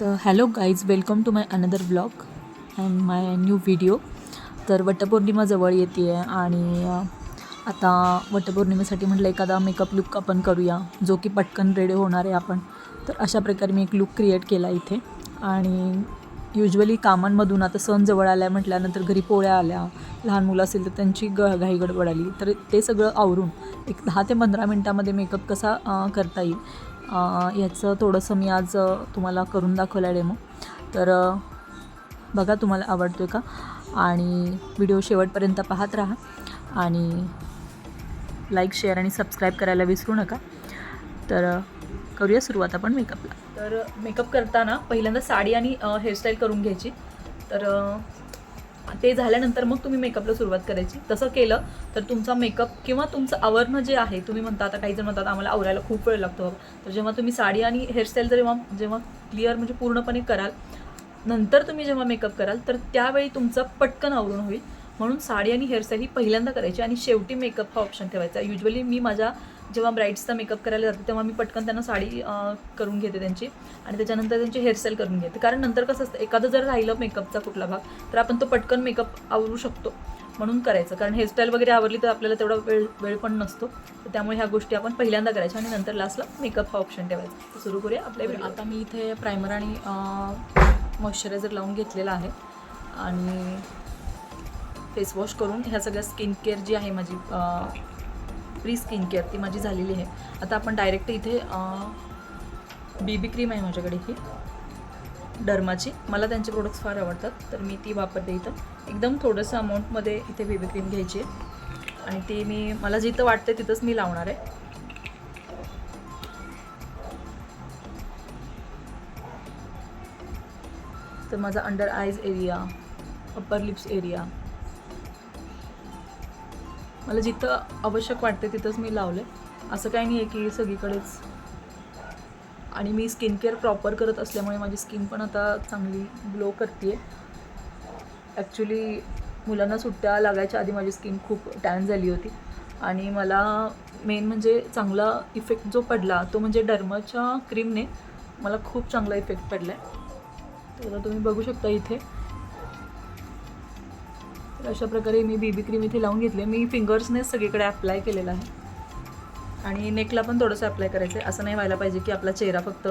तर hello guys welcome to my another blog and my new video तर वटपौर्णिमा जवळ येते आहे आणि आता वटपौर्णिमेसाठी म्हटलं एखादा मेकअप लुक आपण करूया जो की पटकन रेडी होणार आहे आपण. तर अशा प्रकारे मी एक लुक क्रिएट केला इथे. आणि युजली कामांमधून आता सण जवळ आल्या म्हटल्यानंतर घरी पोळ्या आल्या लहान मुलं असेल तर त्यांची ग घाई गडबड आली. तर ते सगळं आवरून एक दहा ते पंधरा मिनटामध्ये मेकअप कसा करता येईल याचं थोडंसं मी आज तुम्हाला करून दाखवलं आहे डेमो. तर बघा तुम्हाला आवडतो आहे का? आणि व्हिडिओ शेवटपर्यंत पाहत राहा. आणि लाईक शेअर आणि सबस्क्राईब करायला विसरू नका. तर करूया सुरुवात आपण मेकअपला. तर मेकअप करताना पहिल्यांदा साडी आणि हेअरस्टाईल करून घ्यायची. तर ते झाल्यानंतर मग तुम्ही मेकअपला सुरुवात करायची. तसं केलं तर तुमचा मेकअप किंवा तुमचं आवरणं जे आहे तुम्ही म्हणता आता काही जण म्हणतात आम्हाला आवरायला खूप वेळ लागतो तर जेव्हा तुम्ही साडी आणि हेअरस्टाईल जेव्हा जेव्हा क्लिअर म्हणजे पूर्णपणे कराल नंतर तुम्ही जेव्हा मेकअप कराल तर त्यावेळी तुमचं पटकन आवरून होईल. म्हणून साडी आणि हेअरस्टाईल ही पहिल्यांदा करायची आणि शेवटी मेकअप हा ऑप्शन ठेवायचा. युजली मी माझ्या जेव्हा ब्राईड्सचा मेकअप करायला जाते तेव्हा मी पटकन त्यांना साडी करून घेते त्यांची आणि त्याच्यानंतर त्यांची हेअरस्टाईल करून घेते. कारण नंतर कसं असतं एखादं जर राहिलं मेकअपचा कुठला भाग तर आपण तो पटकन मेकअप आवरू शकतो म्हणून करायचं. कारण हेअरस्टाईल वगैरे आवरली तर आपल्याला तेवढा वेळ वेळ पण नसतो. तर त्यामुळे ह्या गोष्टी आपण पहिल्यांदा करायच्या आणि नंतर लास्टला मेकअप हा ऑप्शन ठेवायचा. सुरू करूया आपल्या आता मी इथे प्रायमर आणि मॉइश्चरायझर लावून घेतलेला आहे आणि फेस वॉश करून ह्या सगळ्या स्किन केअर जी आहे माझी प्री स्किन केअर ती माझी झालेली आहे. आता आपण डायरेक्ट इथे बी बी क्रीम आहे माझ्याकडे ही डर्माची मला त्यांचे प्रोडक्ट्स फार आवडतात तर मी ती वापरते इथं. एकदम थोडंसं अमाऊंटमध्ये इथे बेबी क्रीम घ्यायची आहे. आणि ती मी मला जिथं वाटते तिथंच मी लावणार आहे. तर माझा अंडर आयज एरिया अप्पर लिप्स एरिया मला जिथं आवश्यक वाटते तिथंच मी लावले असं काही नाही आहे की सगळीकडेच. आणि मी स्किन केअर प्रॉपर करत असल्यामुळे माझी स्किन पण आता चांगली ग्लो करते ॲक्च्युली मुलांना सुट्ट्या लागायच्या आधी माझी स्किन खूप टॅन झाली होती. आणि मला मेन म्हणजे चांगला इफेक्ट जो पडला तो म्हणजे डर्माच्या क्रीमने मला खूप चांगला इफेक्ट पडला आहे तर तुम्ही बघू शकता इथे. अशा प्रकारे मी बीबी क्रीम इथे लावून घेतली मी फिंगर्सनेच सगळीकडे अप्लाय केलेला आहे. आणि नेकला पण थोडंसं अप्लाय करायचं आहे असं नाही व्हायला पाहिजे की आपला चेहरा फक्त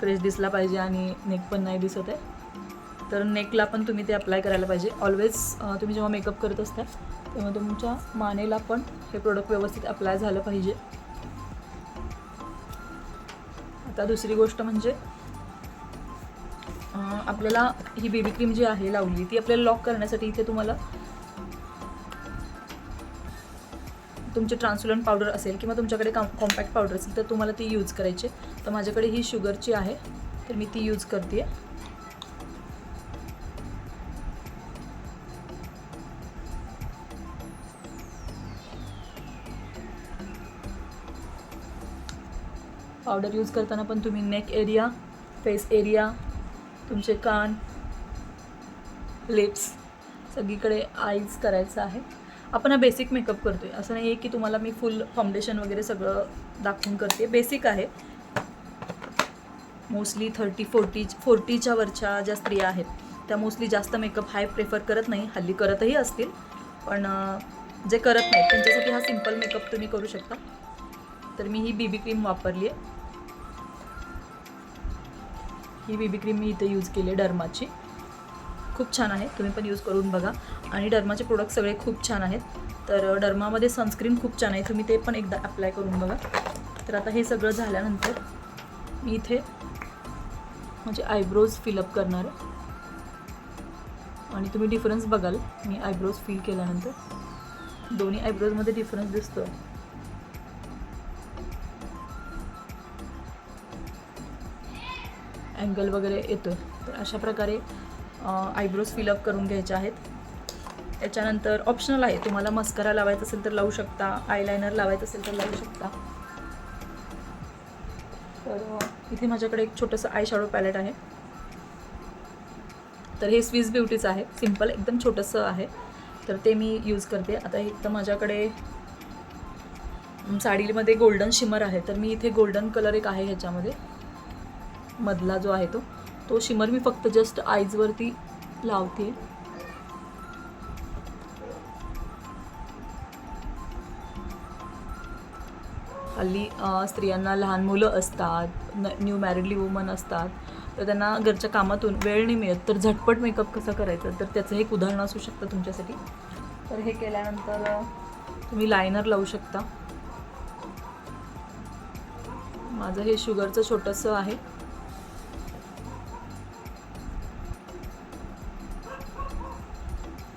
फ्रेश दिसला पाहिजे आणि नेक पण नाही दिसत आहे. तर नेकला पण तुम्ही ते अप्लाय करायला पाहिजे. ऑलवेज तुम्ही जेव्हा मेकअप करत असता तेव्हा तुमच्या मानेला पण हे प्रोडक्ट व्यवस्थित अप्लाय झालं पाहिजे. आता दुसरी गोष्ट म्हणजे आपल्याला ही बेबी क्रीम जी आहे लावली ती आपल्याला लॉक करण्यासाठी इथे तुम्हाला तुमची ट्रान्सुलंट पावडर असेल किंवा तुमच्याकडे कॉम कॉम्पॅक्ट पावडर असेल तर तुम्हाला ती यूज करायची आहे. तर माझ्याकडे ही शुगरची आहे. तर मी ती यूज करते पावडर यूज करताना पण तुम्ही नेक एरिया फेस एरिया तुमचे कान लिप्स सगळीकडे आईज करायचं आहे. आपण हा बेसिक मेकअप करतो आहे असं नाही आहे की तुम्हाला मी फुल फाउंडेशन वगैरे सगळं दाखवून करते. बेसिक आहे. मोस्टली थर्टी फोर्टी फोर्टीच्या वरच्या ज्या स्त्रिया आहेत त्या मोस्टली जास्त मेकअप हाय प्रेफर करत नाही. हल्ली करतही असतील. पण जे करत नाहीत त्यांच्यासाठी हा सिंपल मेकअप तुम्ही करू शकता. तर मी ही बीबी क्रीम वापरली आहे ही बीबी क्रीम मी इथे यूज केली आहे डर्माची खूप छान आहे. तुम्ही पण यूज करून बघा. आणि डर्माचे प्रोडक्ट सगळे खूप छान आहेत. तर डर्मामध्ये सनस्क्रीन खूप छान आहे. तुम्ही ते पण एकदा अप्लाय करून बघा. तर आता हे सगळं झाल्यानंतर मी इथे माझे आयब्रोज फिलअप करणार आहे. आणि तुम्ही डिफरन्स बघाल. मी आयब्रोज फिल केल्यानंतर दोन्ही आयब्रोजमध्ये डिफरन्स दिसतो अँगल वगैरे येतो तर अशा प्रकारे आयब्रोज फिलअप करून घ्यायचे आहेत. त्याच्यानंतर ऑप्शनल आहे. तुम्हाला मस्करा लावायचा असेल तर लावू शकता. आयलायनर लावायचं असेल तर लावू शकता. तर इथे माझ्याकडे एक छोटंसं आय शॅडो पॅलेट आहे. तर हे स्विस ब्युटीचं आहे. सिंपल एकदम छोटंसं आहे. तर ते मी यूज करते. आता इथं माझ्याकडे साडीमध्ये गोल्डन शिमर आहे. तर मी इथे गोल्डन कलर एक आहे ह्याच्यामध्ये. मधला जो आहे तो. तो शिमर मी फक्त जस्ट आईजवरती लावते. हल्ली स्त्रियांना लहान मुलं असतात न न्यू मॅरिडली वुमन असतात तर त्यांना घरच्या कामातून वेळ नाही मिळत. तर झटपट मेकअप कसा करायचा? तर त्याचं एक उदाहरण असू शकतं तुमच्यासाठी. तर हे केल्यानंतर तुम्ही लायनर लावू शकता. माझं हे शुगरचं छोटंसं आहे.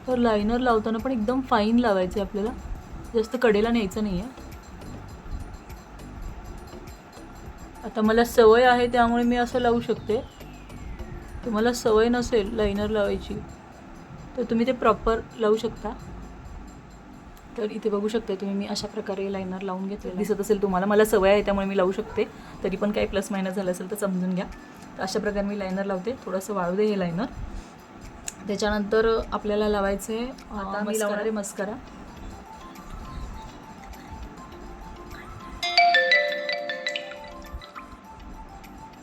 तर लायनर लावताना पण एकदम फाईन लावायचे आपल्याला. जास्त कडेला न्यायचं नाही आहे आता मला सवय आहे त्यामुळे मी असं लावू शकते. तुम्हाला सवय नसेल लाईनर लावायची तर तुम्ही ते प्रॉपर लावू शकता. तर इथे बघू शकता तुम्ही मी अशा प्रकारे लायनर लावून घेतले दिसत असेल तुम्हाला मला सवय आहे त्यामुळे मी लावू शकते. तरी पण काही प्लस मायनस झालं असेल तर समजून घ्या. तर अशा प्रकारे मी लायनर लावते. थोडंसं वाळू दे हे लायनर त्याच्यानंतर आपल्याला लावायचं आहे आता मी लावणार आहे मस्करा.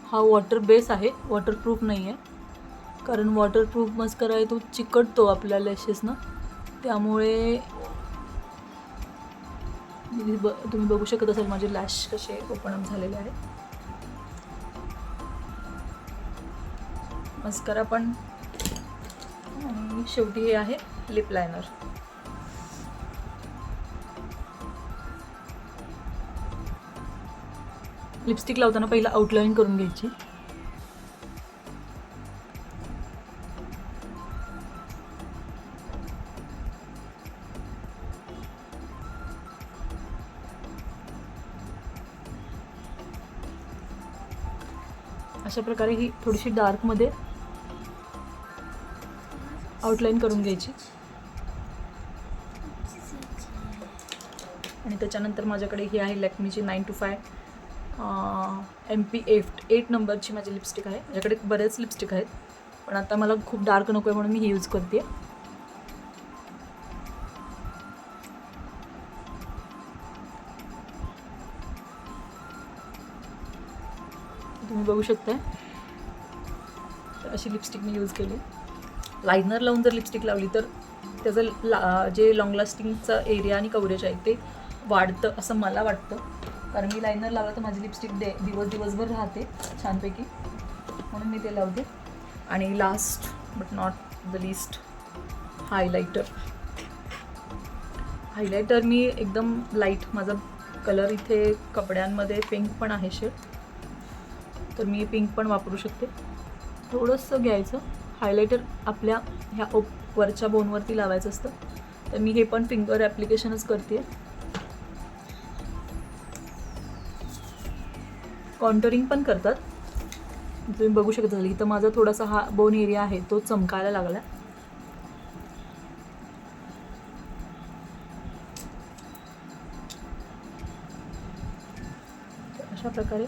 हा वॉटर बेस आहे वॉटरप्रूफ नाही आहे कारण वॉटरप्रूफ मस्करा आहे तो चिकटतो आपल्या लॅशेसनं त्यामुळे ब तुम्ही बघू शकत असाल माझे लॅश कसे ओपन अप झालेले आहेत. मस्करा पण आणि शेवटी हे आहे लिप लायनर लिपस्टिक लावताना पहिला आउटलाईन करून घ्यायची. अशा प्रकारे ही थोडीशी डार्कमध्ये आउटलाईन करून घ्यायची. आणि त्याच्यानंतर माझ्याकडे ही आहे लॅक्मीची nine two five M P एफ्ट eight नंबरची माझी लिपस्टिक आहे. माझ्याकडे बरेच लिपस्टिक आहेत. पण आता मला खूप डार्क नको आहे म्हणून मी ही यूज करते. तुम्ही बघू शकता तर अशी लिपस्टिक मी यूज केली. लायनर लावून जर लिपस्टिक लावली तर त्याचं ला जे लॉंग लास्टिंगचं एरिया आणि कवरेज आहे ते वाढतं असं मला वाटतं. कारण मी लायनर लावलं तर माझी लिपस्टिक डे दिवस दिवसभर राहते छानपैकी. म्हणून मी ते लावते. आणि last but not the least highlighter highlighter मी एकदम लाइट माझा कलर इथे कपड्यांमध्ये पिंक पण आहे शेड तर मी पिंक पण वापरू शकते. थोडंसं घ्यायचं. हायलायटर आपल्या ह्या ओप वरच्या बोनवरती लावायचं असतं. तर मी हे पण फिंगर ॲप्लिकेशनच करते कॉन्टरिंग पण करतात. तुम्ही बघू शकता इथं माझा थोडासा हा बोन एरिया आहे तो चमकायला लागला अशा प्रकारे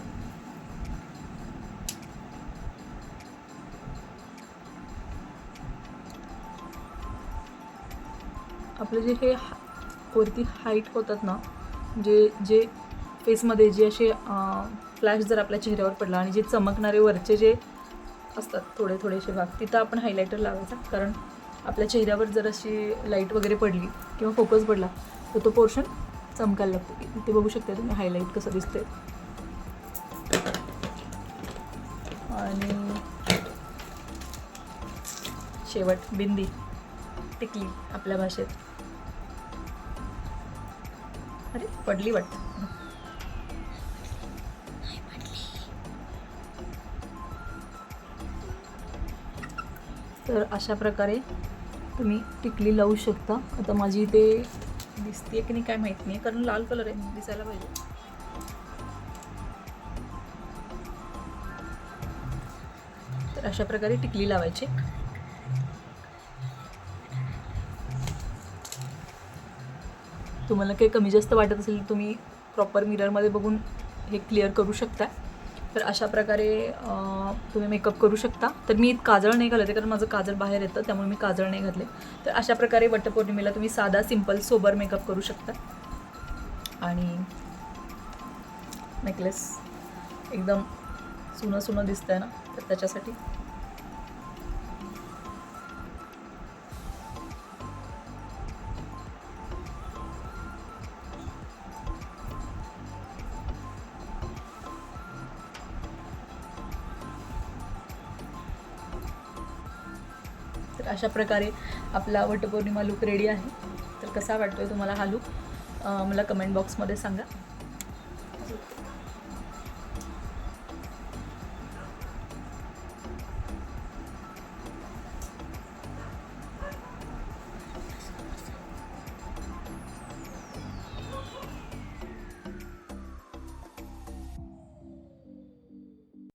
आपले जे हे वरती हाईट होतात ना जे जे फेसमध्ये जे असे फ्लॅश जर आपल्या चेहऱ्यावर पडला आणि जे चमकणारे वरचे जे असतात थोडे थोडेसे भाग तिथं आपण हायलायटर लावायचा. कारण आपल्या चेहऱ्यावर जर अशी लाइट वगैरे पडली किंवा फोकस पडला तर तो पोर्शन चमकायला लागतो. ते बघू शकता तुम्ही हायलाईट कसं दिसते आणि शेवट बिंदी. टिकली आपल्या भाषेत. अरे पडली वाटतं. तर अशा प्रकारे तुम्ही टिकली लावू शकता. आता माझी इथे दिसते की नाही काय माहीत नाही कारण लाल कलर आहे दिसायला पाहिजे. तर अशा प्रकारे टिकली लावायची. तुम्हाला काही कमी जास्त वाटत असेल तर तुम्ही प्रॉपर मिररमध्ये बघून हे क्लिअर करू शकता. तर अशा प्रकारे तुम्ही मेकअप करू शकता. तर मी काजळ नाही घालते कारण माझं काजळ बाहेर येतं त्यामुळे मी काजळ नाही घातले. तर अशा प्रकारे वटपौर्णिमेला तुम्ही साधा सिंपल सोबर मेकअप करू शकता. आणि नेकलेस एकदम सुनं सुनं दिसतंय ना तर त्याच्यासाठी तर अशा प्रकारे आपला वटपौर्णिमा लुक रेडी आहे. तर कसा वाटतो आहे तुम्हाला हा लुक मला कमेंट बॉक्समध्ये सांगा.